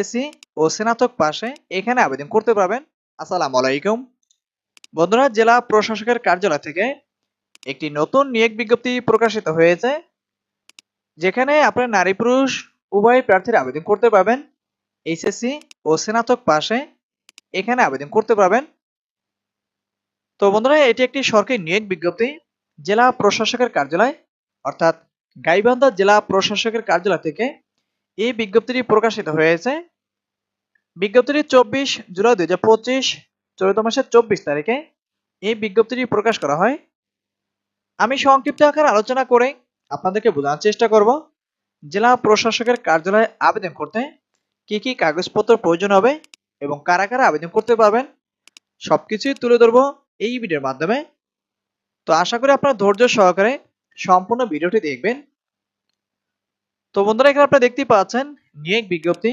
SSC ও স্নাতক পাশে, এখানে আবেদন করতে পারবেন। আসসালামু আলাইকুম। বন্ধুরা, জেলা প্রশাসকের কার্যালয় থেকে একটি নতুন নিয়োগ বিজ্ঞপ্তি প্রকাশিত হয়েছে, যেখানে আপনার নারী পুরুষ উভয় প্রার্থীর আবেদন করতে পারবেন। এইচএসসি ও স্নাতক পাশে এখানে আবেদন করতে পারবেন। তো বন্ধুরা, এটি একটি সরকারি নিয়োগ বিজ্ঞপ্তি, জেলা প্রশাসকের কার্যালয়, অর্থাৎ গাইবান্ধা জেলা প্রশাসকের কার্যালয় থেকে এই বিজ্ঞপ্তিটি প্রকাশিত হয়েছে বিজ্ঞপ্তিটি চব্বিশ জুলাই দুই হাজার পঁচিশ, চলিত মাসের চব্বিশ তারিখে। এই বিজ্ঞপ্তিটি প্রকাশ করা হয়। আমি সংক্ষিপ্ত আকারে আলোচনা করে আপনাদেরকে বোঝানোর চেষ্টা করব। জেলা প্রশাসকের কার্যালয়ে আবেদন করতে কি কি কাগজপত্র প্রয়োজন হবে এবং কারা কারা আবেদন করতে পারবেন, সবকিছুই তুলে ধরবো এই ভিডিওর মাধ্যমে। তো আশা করি আপনারা ধৈর্য সহকারে সম্পূর্ণ ভিডিওটি দেখবেন। তো বন্ধুরা এখানে আপনারা দেখতে পাচ্ছেন নিয়োগ বিজ্ঞপ্তি।